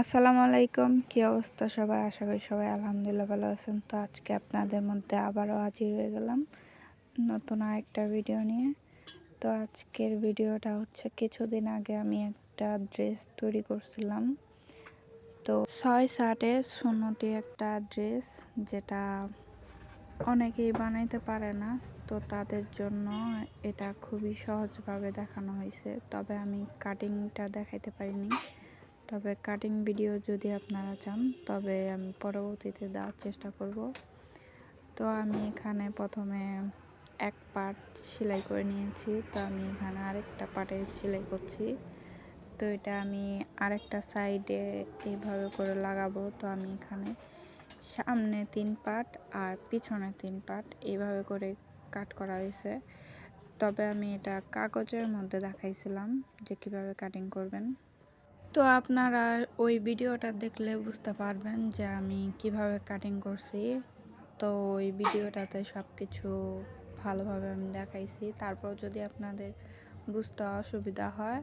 আসসালামু আলাইকুম। কি অবস্থা সবাই আশা করি সবাই আলহামদুলিল্লাহ ভালো আছেন। তো আজকে আপনাদের মধ্যে আবারও হাজির হয়ে গেলাম নতুন আরেকটা ভিডিও নিয়ে। তো আজকের ভিডিওটা হচ্ছে কিছুদিন আগে আমি একটা ড্রেস তৈরি করছিলাম। তো ছয় ষাটে শূন্যটি একটা ড্রেস যেটা অনেকেই বানাইতে পারে না। তো তাদের জন্য এটা খুবই সহজভাবে দেখানো হয়েছে। তবে আমি কাটিংটা দেখাইতে পারিনি। তবে কাটিং ভিডিও যদি আপনারা চান, তবে আমি পরবর্তীতে দেওয়ার চেষ্টা করব। তো আমি এখানে প্রথমে এক পার্ট সেলাই করে নিয়েছি। তো আমি এখানে আরেকটা পার্টে সেলাই করছি। তো এটা আমি আরেকটা সাইডে এইভাবে করে লাগাবো। তো আমি এখানে সামনে তিন পার্ট আর পিছনে তিন পার্ট এইভাবে করে কাট করা হয়েছে। তবে আমি এটা কাগজের মধ্যে দেখাইছিলাম যে কীভাবে কাটিং করবেন। তো আপনারা ওই ভিডিওটা দেখলে বুঝতে পারবেন যে আমি কীভাবে কাটিং করছি। তো ওই ভিডিওটাতে সব কিছু ভালোভাবে আমি দেখাইছি। তারপর যদি আপনাদের বুঝতে অসুবিধা হয়,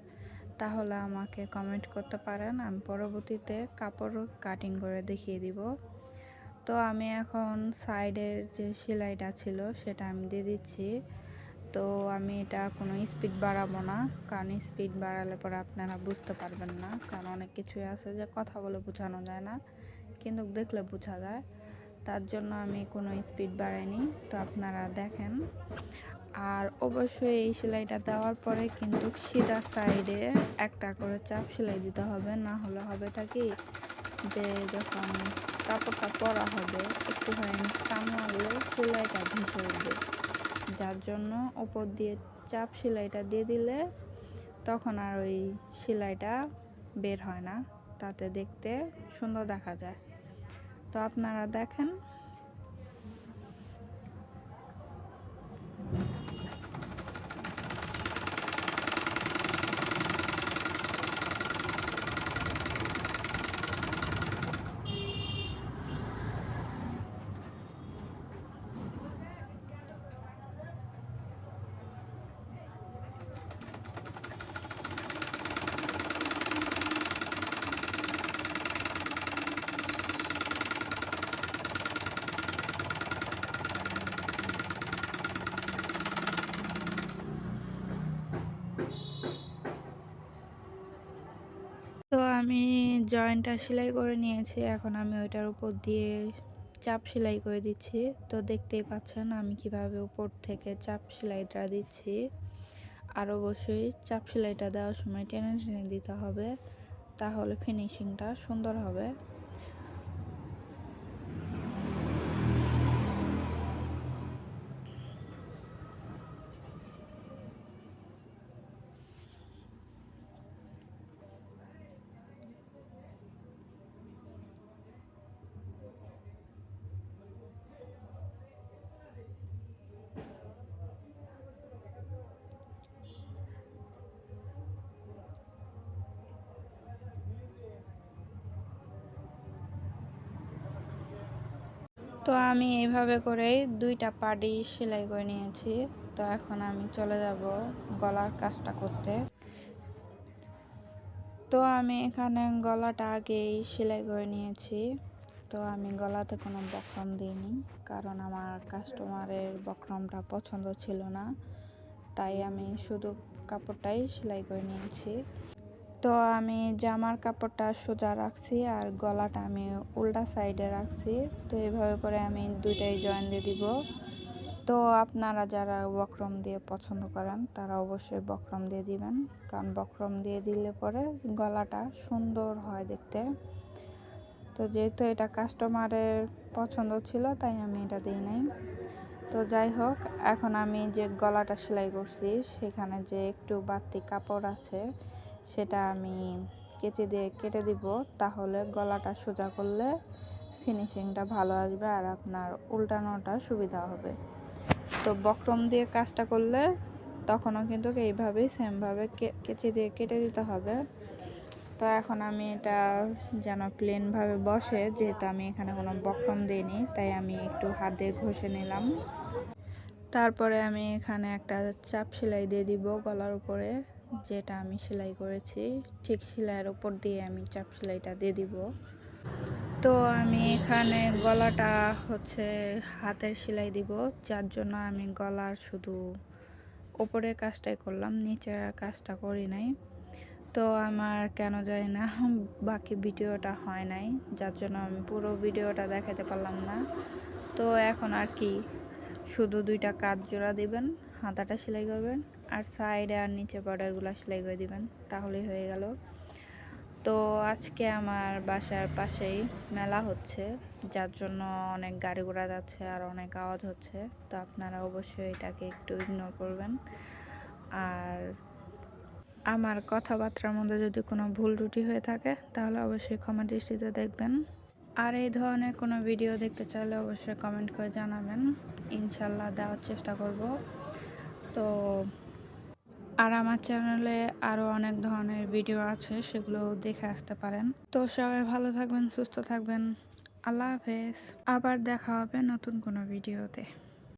তাহলে আমাকে কমেন্ট করতে পারেন। আমি পরবর্তীতে কাপড় কাটিং করে দেখিয়ে দিব। তো আমি এখন সাইডের যে সেলাইটা ছিল, সেটা আমি দিয়ে দিচ্ছি। তো আমি এটা কোনো স্পিড বাড়াবো না। কারণ স্পিড বাড়ালে পরে আপনারা বুঝতে পারবেন না। কারণ অনেক কিছুই আছে যে কথা বলে বোঝানো যায় না, কিন্তু দেখলে বোঝা যায়। তার জন্য আমি কোনো স্পিড বাড়াইনি। তো আপনারা দেখেন। আর অবশ্যই এই সেলাইটা দেওয়ার পরে কিন্তু সিধা সাইডে একটা করে চাপ সেলাই দিতে হবে। না হলে হবেটা কি যে যখন কাপড়টা পরা হবে, একটুখানি কামড়ালে সেলাইটা ভেসে উঠবে। যার জন্য ওপর দিয়ে চাপ সেলাইটা দিয়ে দিলে তখন আর ওই সেলাইটা বের হয় না। তাতে দেখতে সুন্দর দেখা যায়। তো আপনারা দেখেন তো আমি জয়েন্টটা সেলাই করে নিয়েছি, এখন আমি ওইটার উপর দিয়ে চাপ সেলাই করে দিচ্ছি। তো দেখতেই পাচ্ছেন আমি কীভাবে উপর থেকে চাপ সেলাইটা দিচ্ছি। আর অবশ্যই চাপ সেলাইটা দেওয়ার সময় টেনে টেনে দিতে হবে, তাহলে ফিনিশিংটা সুন্দর হবে। তো আমি এইভাবে করেই দুইটা পাডি সেলাই করে নিয়েছি। তো এখন আমি চলে যাব গলার কাজটা করতে। তো আমি এখানে গলাটা আগেই সেলাই করে নিয়েছি। তো আমি গলাতে কোনো বক্রম দিইনি, কারণ আমার কাস্টমারের বক্রমটা পছন্দ ছিল না। তাই আমি শুধু কাপড়টাই সেলাই করে নিয়েছি। তো আমি জামার কাপড়টা সোজা রাখছি আর গলাটা আমি উল্টা সাইডে রাখছি। তো এইভাবে করে আমি দুইটাই জয়েন দিয়ে দিব। তো আপনারা যারা বক্রম দিয়ে পছন্দ করেন, তারা অবশ্যই বক্রম দিয়ে দিবেন। কারণ বক্রম দিয়ে দিলে পরে গলাটা সুন্দর হয় দেখতে। তো যেহেতু এটা কাস্টমারের পছন্দ ছিল, তাই আমি এটা দিই নাই। তো যাই হোক, এখন আমি যে গলাটা সেলাই করছি, সেখানে যে একটু বাড়তি কাপড় আছে সেটা আমি কেচে দিয়ে, কেটে দিব। তাহলে গলাটা সোজা করলে ফিনিশিংটা ভালো আসবে আর আপনার উল্টানোটা সুবিধা হবে। তো বক্রম দিয়ে কাজটা করলে তখনও কিন্তু এইভাবেই সেমভাবে কেচে দিয়ে কেটে দিতে হবে। তো এখন আমি এটা যেন প্লেনভাবে বসে, যেহেতু আমি এখানে কোনো বক্রম দিইনি, তাই আমি একটু হাত দিয়ে ঘষে নিলাম। তারপরে আমি এখানে একটা চাপ সেলাই দিয়ে দিব গলার উপরে। যেটা আমি সেলাই করেছি, ঠিক সেলাইয়ের উপর দিয়ে আমি চাপ সেলাইটা দিয়ে দিব। তো আমি এখানে গলাটা হচ্ছে হাতের সেলাই দিব, যার জন্য আমি গলার শুধু ওপরের কাজটাই করলাম, নিচের কাজটা করি নাই। তো আমার কেন জানি না, বাকি ভিডিওটা হয় নাই, যার জন্য আমি পুরো ভিডিওটা দেখাতে পারলাম না। তো এখন আর কি, শুধু দুইটা কাজ জোড়া দিবেন, হাতাটা সেলাই করবেন আর সাইডে আর নিচে বর্ডারগুলো সেলাই করে দিবেন, তাহলেই হয়ে গেল। তো আজকে আমার বাসার পাশেই মেলা হচ্ছে, যার জন্য অনেক গাড়ি ঘোড়া যাচ্ছে আর অনেক আওয়াজ হচ্ছে। তো আপনারা অবশ্যই এটাকে একটু ইগনোর করবেন। আর আমার কথাবার্তার মধ্যে যদি কোনো ভুল ত্রুটি হয়ে থাকে, তাহলে অবশ্যই ক্ষমা দৃষ্টিতে দেখবেন। আর এই ধরনের কোনো ভিডিও দেখতে চাইলে অবশ্যই কমেন্ট করে জানাবেন। ইনশাল্লাহ দেওয়ার চেষ্টা করব। তো আর আমার চ্যানেলে আরও অনেক ধরনের ভিডিও আছে, সেগুলো দেখে আসতে পারেন। তো সবাই ভালো থাকবেন, সুস্থ থাকবেন। আল্লাহ হাফেজ। আবার দেখা হবে নতুন কোনো ভিডিওতে